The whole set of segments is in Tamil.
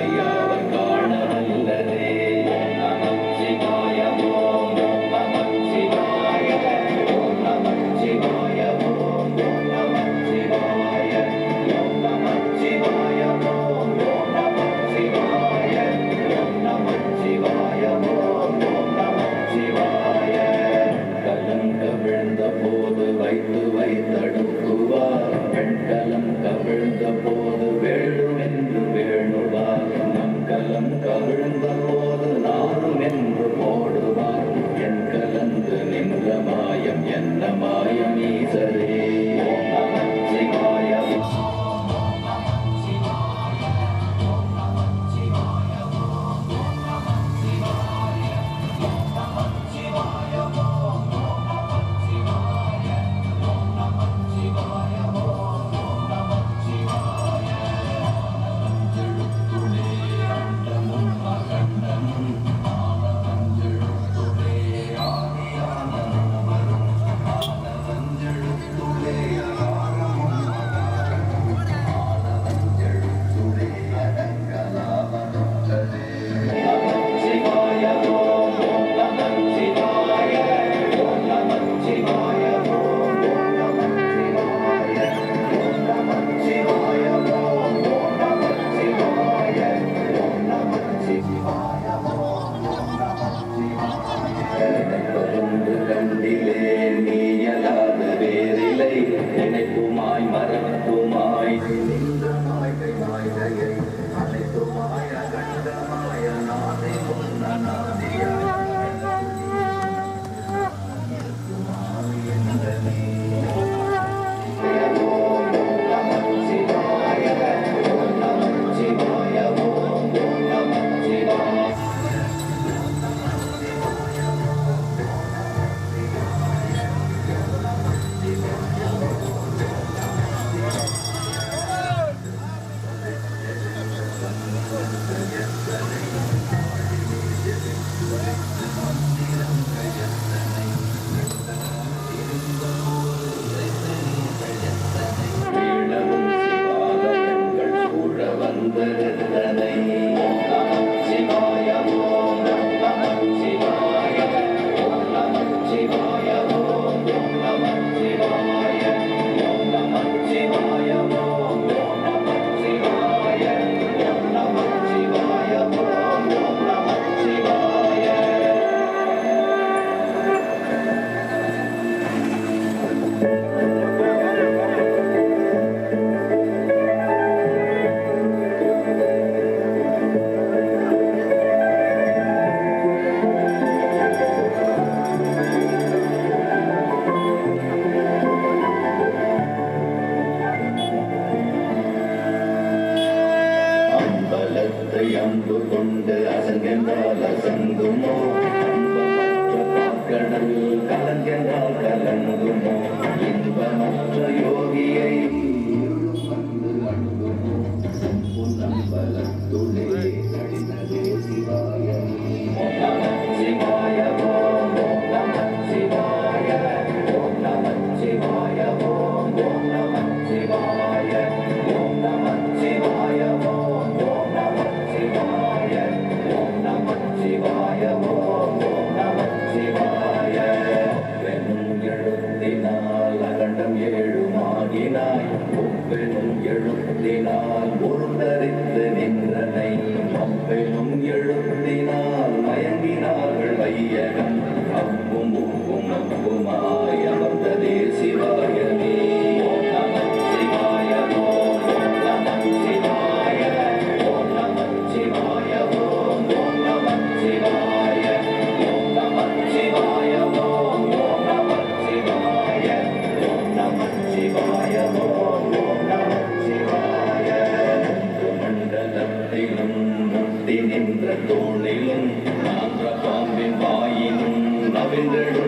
Yeah. என்ன On 人 தினின்ற தோளிலும் ஆந்திர பாம்பின் வாயினும் நவின்றெடு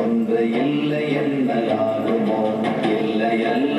ஒன்று இல்லை என்ன யாருமோ? இல்லை அல்ல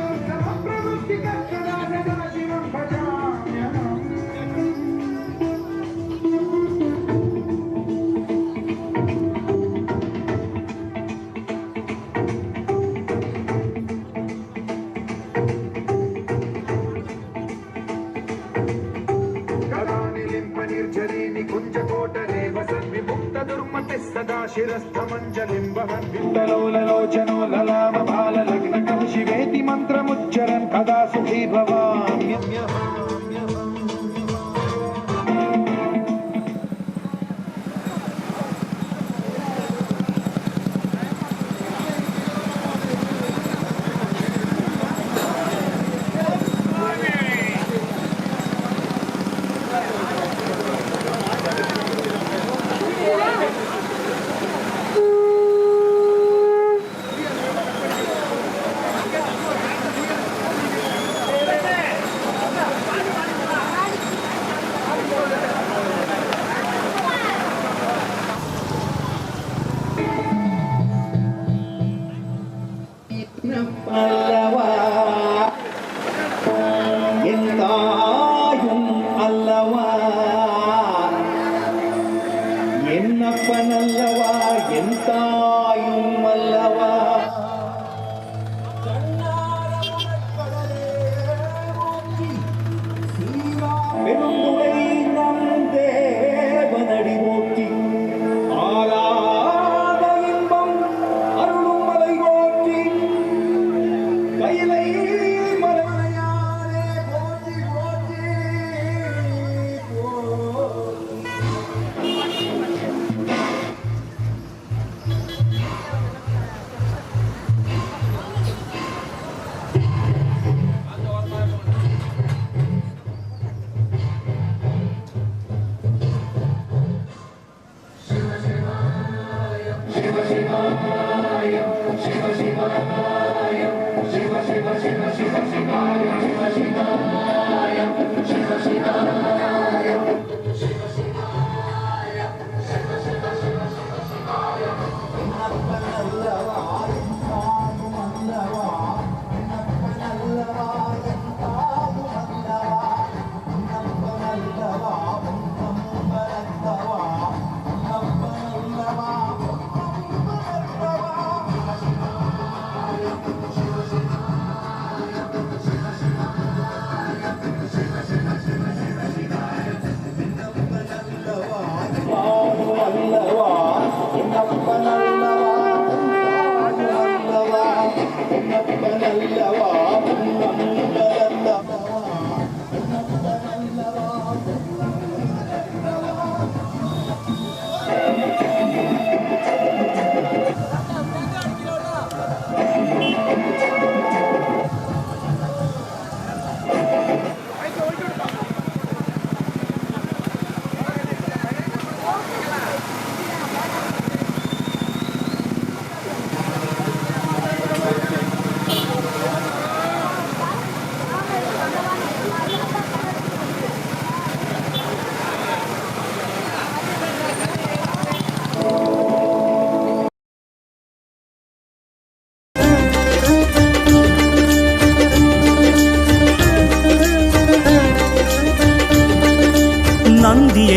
ప్రపంచ లింబ విత్తలోల లోచనోల లగ్నకం శివేతి మంత్రముచ్చర என்னப்பனல்லவா என் தாயும் அல்லவா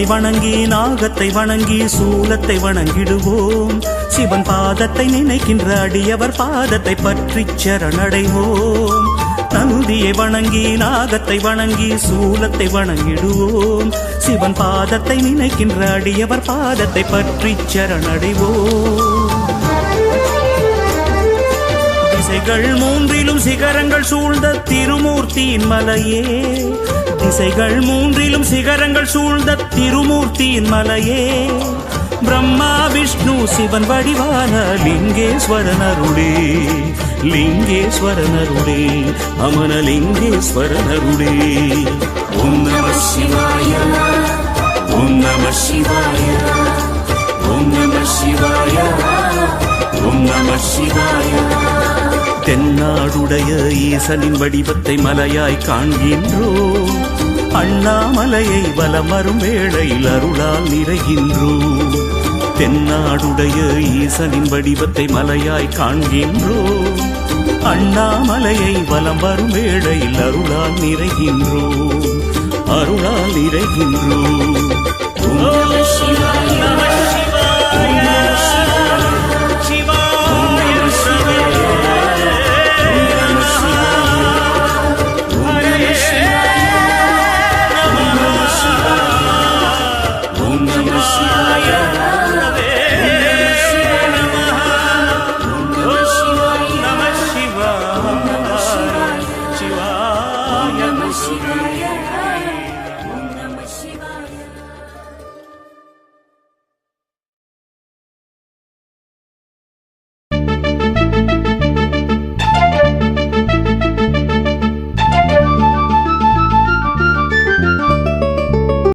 வணங்கி நாகத்தை வணங்கி சூலத்தை வணங்கிடுவோம். சிவன் பாதத்தை நினைக்கின்ற அடியவர் பாதத்தை பற்றி சரணடைவோம். நந்தியை வணங்கி நாகத்தை வணங்கி சூலத்தை வணங்கிடுவோம். சிவன் பாதத்தை நினைக்கின்ற அடியவர் பாதத்தை பற்றி சரணடைவோம். திசைகள் மூன்றிலும் சிகரங்கள் சூழ்ந்த திருமூர்த்தியின் மலையே. திசைகள் மூன்றிலும் சிகரங்கள் சூழ்ந்த திருமூர்த்தியின் மலையே. பிரம்மா விஷ்ணு சிவன் வடிவான லிங்கேஸ்வரனருடே லிங்கேஸ்வரனருடே அமனலிங்கேஸ்வரனருடே ஓம் நம சிவாய ஓம் நம சிவாய ஓம் நம சிவாய ஓம் நம சிவாய தென்னாடுடைய ஈசனின் வடிவத்தை மலையாய் காண்கின்றோம் அண்ணாமலையை வலமரும் வேளையில் அருளால் நிறைகின்றோம் தென்னாடுடைய ஈசனின் வடிவத்தை மலையாய் காண்கின்றோம் அண்ணாமலையை வலம் வரும் வேளையில் அருளால் நிறைகின்றோம் அருளால் நிறைகின்றோம்